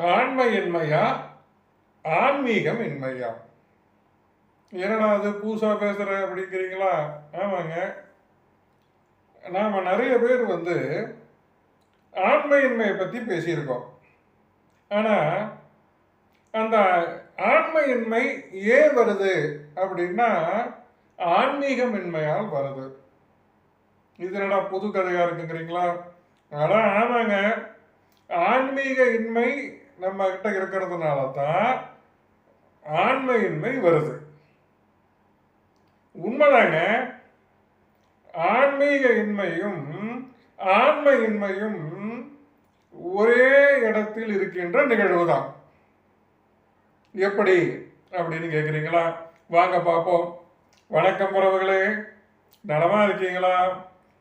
ஆண்மையின்மையா? ஆன்மீகம் இன்மையா என்னடா அது பூசா பேசுகிற அப்படிங்கிறீங்களா? ஆமாங்க. நாம் நிறைய பேர் வந்து ஆண்மையின்மையை பற்றி பேசியிருக்கோம். ஆனால் அந்த ஆண்மையின்மை ஏன் வருது அப்படின்னா ஆன்மீகமின்மையால் வருது. இது என்னடா புது கதையாக இருக்குங்கிறீங்களா? அதான் ஆமாங்க. ஆன்மீக இன்மை நம்ம கிட்ட இருக்கிறதுனால தான் ஆண்மையின்மை வருது. உண்மைதாங்க ஆன்மீக இன்மையும் ஆன்மையின்மையும் ஒரே இடத்தில் இருக்கின்ற நிகழ்வு தான் எப்படி அப்படின்னு கேட்குறீங்களா வாங்க பார்ப்போம். வணக்கம் உறவுகளே. நலமாக இருக்கீங்களா?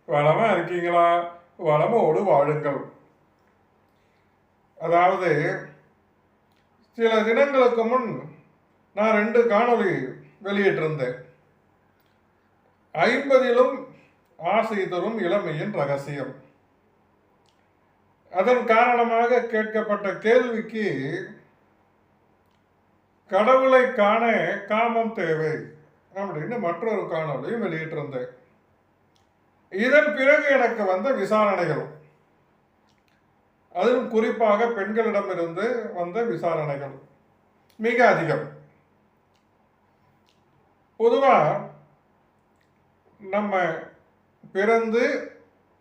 வளமாக இருக்கீங்களா? வளமோடு வாழுங்கள். அதாவது சில தினங்களுக்கு முன் நான் ரெண்டு காணொளி வெளியிட்டிருந்தேன். ஐம்பதிலும் ஆசை தரும் இளமையின் ரகசியம். அதன் காரணமாக கேட்கப்பட்ட கேள்விக்கு கடவுளை காண காமம் தேவை அப்படின்னு மற்றொரு காணொளியும் வெளியிட்டிருந்தேன். இதன் பிறகு எனக்கு வந்த விசாரணைகள் அதிலும் குறிப்பாக பெண்களிடமிருந்து வந்த விசாரணைகள் மிக அதிகம். பொதுவாக நம்ம பிறந்து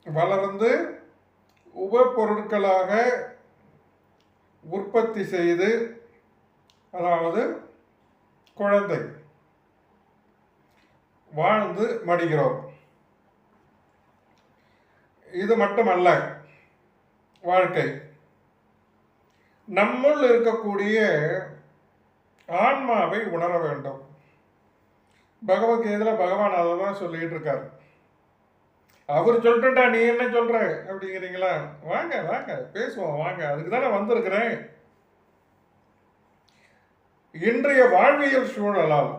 வளர்ந்து உபப்பொருட்களாக உற்பத்தி செய்து அதாவது குழந்தை வாழ்ந்து மடிகிறோம் இது மட்டுமல்ல வாழ்க்கை. நம்முள் இருக்கக்கூடிய ஆன்மாவை உணர வேண்டும். பகவத்கீதையில் பகவான் அதை தான் சொல்லிட்டு இருக்காரு. அவர் சொல்லிட்டுட்டா நீ என்ன சொல்ற? அப்படிங்கிறீங்களா? வாங்க வாங்க பேசுவோம் வாங்க. அதுக்கு தானே வந்திருக்கிறேன். இன்றைய வாழ்வியல் சூழலால்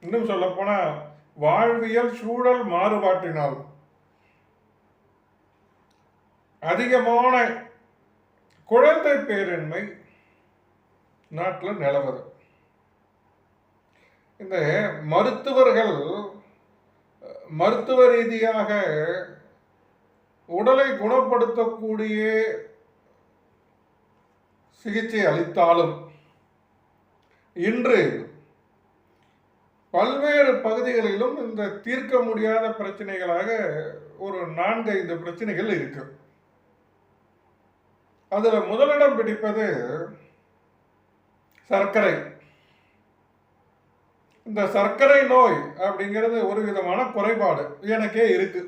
இன்னும் சொல்லப்போனால் வாழ்வியல் சூழல் மாறுபாட்டினால் அதிகமான குழந்தை பேரின்மை நாட்டில் நிலவுது. இந்த மருத்துவர்கள் மருத்துவ ரீதியாக உடலை குணப்படுத்தக்கூடிய சிகிச்சை அளித்தாலும் இன்று பல்வேறு பகுதிகளிலும் இந்த தீர்க்க முடியாத பிரச்சனைகளாக ஒரு நான்கு ஐந்து பிரச்சனைகள் இருக்குது அதில் முதலிடம் பிடிப்பது சர்க்கரை. இந்த சர்க்கரை நோய் அப்படிங்கிறது ஒரு விதமான குறைபாடு. எனக்கே இருக்கு.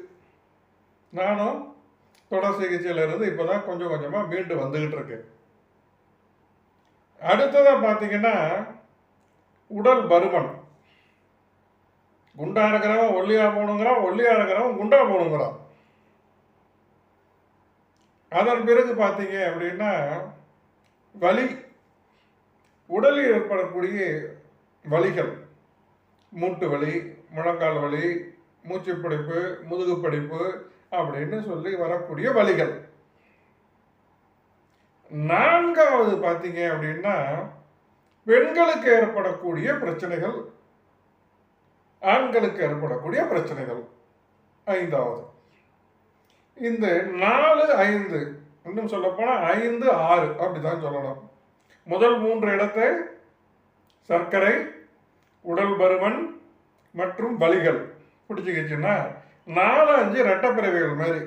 நானும் தொடர் சிகிச்சையிலிருந்து இப்போ இப்போதான் கொஞ்சம் கொஞ்சமாக மீண்டு வந்துக்கிட்டு இருக்கேன். அடுத்ததாக பார்த்தீங்கன்னா உடல் பருமன். குண்டா இருக்கிறவன் ஒல்லியாக போகணுங்கிறான் ஒல்லியாக இருக்கிறவன் குண்டா போகணுங்கிறான். அதன் பிறகு பார்த்தீங்க அப்படின்னா வலி உடலில் ஏற்படக்கூடிய வலிகள் மூட்டு வலி முழங்கால் வலி மூச்சு பிடிப்பு முதுகு பிடிப்பு அப்படின்னு சொல்லி வரக்கூடிய வலிகள். நான்காவது பார்த்தீங்க அப்படின்னா பெண்களுக்கு ஏற்படக்கூடிய பிரச்சனைகள் ஆண்களுக்கு ஏற்படக்கூடிய பிரச்சனைகள். ஐந்தாவது. இந்த நாலு ஐந்து இன்னும் சொல்லப்போனால் ஐந்து ஆறு அப்படிதான் சொல்லணும். முதல் மூன்று இடத்தை சர்க்கரை உடல் பருமன் மற்றும் வலிகள். பிடிச்சிக்கிச்சுன்னா நாலு அஞ்சு ரெட்டப்பிறவிகள் மாதிரி.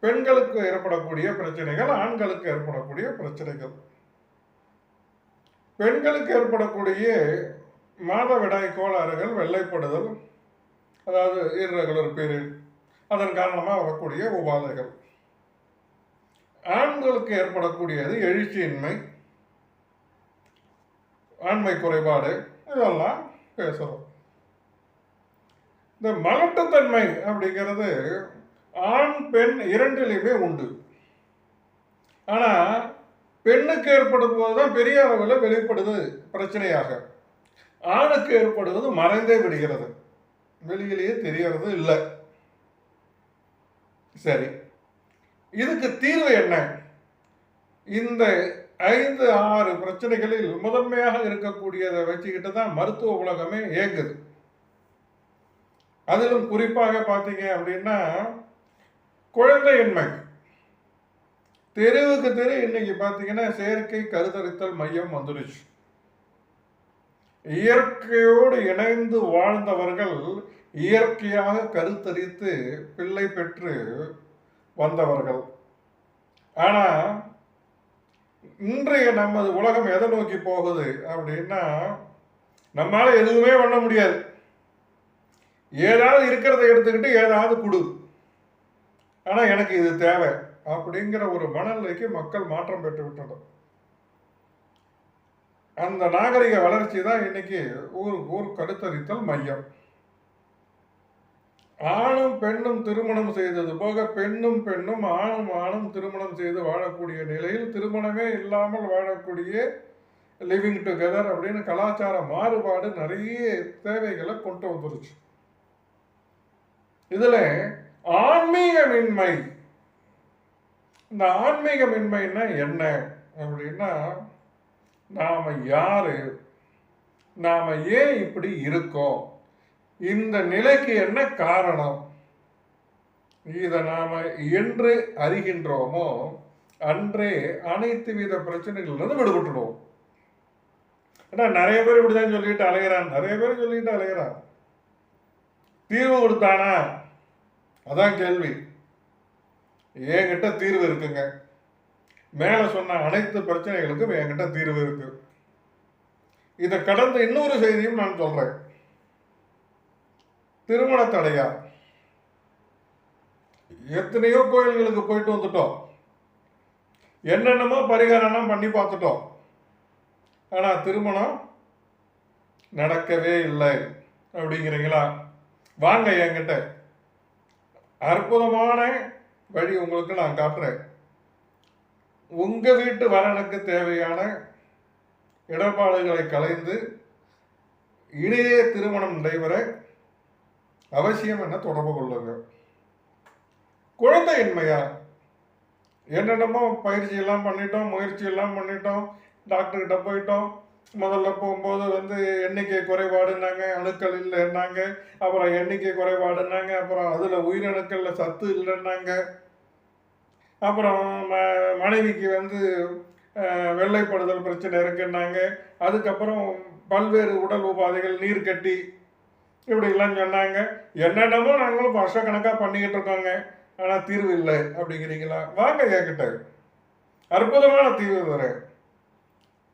பெண்களுக்கு ஏற்படக்கூடிய பிரச்சனைகள் ஆண்களுக்கு ஏற்படக்கூடிய பிரச்சனைகள். பெண்களுக்கு ஏற்படக்கூடிய மாதவிடாய் கோளாறுகள் வெள்ளைப்படுதல் அதாவது இரகுலர் பீரியட் அதன் காரணமாக வரக்கூடிய உபாதைகள். ஆண்களுக்கு ஏற்படக்கூடியது எழுச்சியின்மை ஆண்மை குறைபாடு இதெல்லாம் பேசுகிறோம் இந்த மலட்டுத்தன்மை அப்படிங்கிறது ஆண் பெண் இரண்டிலையுமே உண்டு. ஆனால் பெண்ணுக்கு ஏற்படும் போது தான் பெரிய அளவில் வெளிப்படுது பிரச்சனையாக. ஆணுக்கு ஏற்படுவது மறைந்தே விடுகிறது. வெளியிலேயே தெரியறது இல்லை. சரி. இதுக்கு தீர்வு என்ன? இந்த ஐந்து ஆறு பிரச்சனைகளில் முதன்மையாக இருக்கக்கூடியதை வச்சுக்கிட்டு தான் மருத்துவ உலகமே இயங்குது. அதிலும் குறிப்பாக பார்த்தீங்க அப்படின்னா குழந்தையின்மை. தெருவுக்கு தெரு இன்னைக்கு பார்த்தீங்கன்னா செயற்கை கருத்தரித்தல் மையம் வந்துடுச்சு இயற்கையோடு இணைந்து வாழ்ந்தவர்கள் இயற்கையாக கருத்தரித்து பிள்ளை பெற்று வந்தவர்கள். ஆனால் இன்றைய நமது உலகம் எதை நோக்கி போகுது அப்படின்னா நம்மளால் எதுவுமே பண்ண முடியாது. ஏதாவது இருக்கிறத எடுத்துக்கிட்டு ஏதாவது கொடு. ஆனால் எனக்கு இது தேவை அப்படிங்கிற ஒரு மனநிலைக்கு மக்கள் மாற்றம் பெற்று விட்டனர் அந்த நாகரிக வளர்ச்சி தான் இன்னைக்கு ஊர் ஊர் கருத்தரித்தல் மையம். ஆணும் பெண்ணும் திருமணம் செய்தது போக பெண்ணும் பெண்ணும் ஆணும் ஆணும் திருமணம் செய்து வாழக்கூடிய நிலையில் திருமணமே இல்லாமல் வாழக்கூடிய லிவிங் டுகெதர் அப்படின்னு கலாச்சார மாறுபாடு நிறைய தேவைகளை கொண்டு வந்துருச்சு. இதுல ஆன்மீகமின்மை. இந்த ஆன்மீகமின்மைன்னா என்ன? அப்படின்னா நாம யாரு? நாம ஏன் இப்படி இருக்கோம்? இந்த நிலைக்கு என்ன காரணம்? இதை நாம் என்று அறிகின்றோமோ அன்றே அனைத்து வித பிரச்சனைகளிலிருந்து விடுபட்டுடுவோம். ஆனால் நிறைய பேர் இப்படிதான் சொல்லிட்டு அலைகிறான் நிறைய பேர் சொல்லிட்டு அலைகிறான் தீர்வு கொடுத்தானா? அதான் கேள்வி. என்கிட்ட தீர்வு இருக்குங்க. மேலே சொன்ன அனைத்து பிரச்சனைகளுக்கும் என்கிட்ட தீர்வு இருக்கு. இதை கடந்த இன்னொரு செய்தியும் நான் சொல்கிறேன் திருமண தடையா? எத்தனையோ கோயில்களுக்கு போயிட்டு வந்துட்டோம். என்னென்னமோ பரிகாரம்லாம் பண்ணி பார்த்துட்டோம். ஆனால் திருமணம் நடக்கவே இல்லை. அப்படிங்கிறீங்களா? வாங்க என்கிட்ட. அற்புதமான வழி உங்களுக்கு நான் காட்டுறேன். உங்கள் வீட்டு வரனுக்கு தேவையான இடர்பாடுகளை கலைந்து இணைய திருமணம் நடைபெற அவசியம் என்ன தொடர்பு கொள்ளுங்க. குழந்தையின்மையா? என்னென்னமோ பயிற்சி எல்லாம் பண்ணிட்டோம் முயற்சி எல்லாம் பண்ணிட்டோம் டாக்டர்கிட்ட போயிட்டோம். முதல்ல போகும்போது வந்து எண்ணிக்கை குறைபாடுனாங்க அணுக்கள் இல்லைன்னாங்க அப்புறம் எண்ணிக்கை குறைபாடுனாங்க அப்புறம் அதில் உயிரணுக்களில் சத்து இல்லைன்னாங்க. அப்புறம் ம மனைவிக்கு வந்து வெள்ளைப்படுதல் பிரச்சனை இருக்குன்னாங்க. அதுக்கப்புறம் பல்வேறு உடல் உபாதைகள் நீர் கட்டி இப்படிலாம் சொன்னாங்க. என்னென்னமோ நாங்களும் வருஷக்கணக்காக பண்ணிக்கிட்டு இருக்கோங்க. ஆனால் தீர்வு இல்லை அப்படிங்கிறீங்களா? வாங்க என்கிட்ட. அற்புதமான தீர்வு தரேன்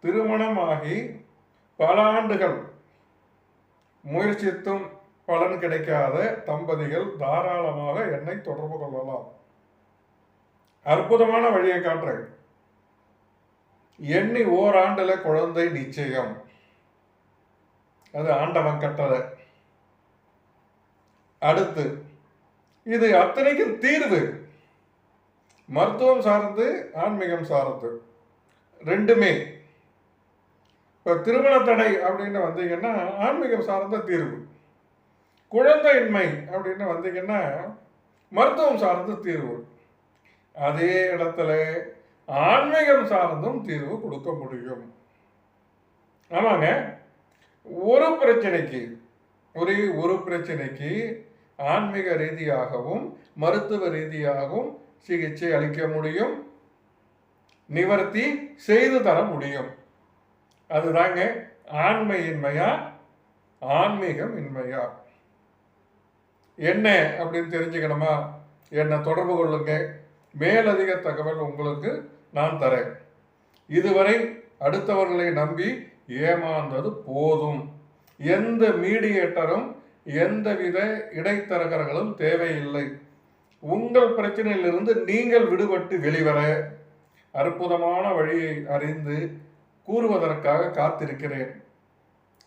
திருமணமாகி பல ஆண்டுகள் முயற்சித்தும் பலன் கிடைக்காத தம்பதிகள் தாராளமாக என்னை தொடர்பு கொள்ளலாம். அற்புதமான வழியை காட்டுறேன். எண்ணி ஓராண்டில் குழந்தை நிச்சயம். அது ஆண்டவன் கட்டளை. அடுத்து இது அத்தனைக்கும் தீர்வு. மருத்துவம் சார்ந்து ஆன்மீகம் சார்ந்து. ரெண்டுமே. இப்போ திருமண தடை அப்படின்னு வந்தீங்கன்னா ஆன்மீகம் சார்ந்த தீர்வு. குழந்தையின்மை அப்படின்னு வந்தீங்கன்னா மருத்துவம் சார்ந்த தீர்வு. அதே இடத்துல ஆன்மீகம் சார்ந்தும் தீர்வு கொடுக்க முடியும். ஆமாங்க. ஒரு பிரச்சனைக்கு ஒரே ஒரு பிரச்சனைக்கு ஆன்மீக ரீதியாகவும் மருத்துவ ரீதியாகவும் சிகிச்சை அளிக்க முடியும். நிவர்த்தி செய்து தர முடியும். அதுதாங்க ஆண்மையின்மையா ஆன்மீகம் இன்மையா என்ன அப்படின்னு தெரிஞ்சுக்கணுமா? என்னை தொடர்பு கொள்ளுங்க. மேலதிக தகவல் உங்களுக்கு நான் தரேன். இதுவரை அடுத்தவர்களை நம்பி ஏமாந்தது போதும். எந்த மீடியேட்டரும் எந்தவித இடைத்தரகர்களும் தேவையில்லை. உங்கள் பிரச்சனையிலிருந்து நீங்கள் விடுபட்டு வெளிவர அற்புதமான வழியை அறிந்து கூறுவதற்காக காத்திருக்கிறேன்.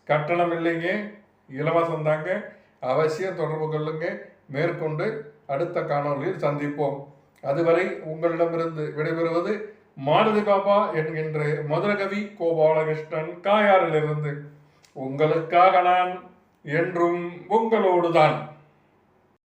கட்டணம் இல்லைங்க இலவசம் தாங்க. அவசியம் தொடர்பு கொள்ளுங்க. மேற்கொண்டு அடுத்த காணொலியில் சந்திப்போம். அதுவரை உங்களிடமிருந்து விடைபெறுவது மாருதி பாபா என்கின்ற மதுரகவி கோபாலகிருஷ்ணன் காயாரிலிருந்து உங்களுக்காக நான் என்றும் உங்களோடுதான்.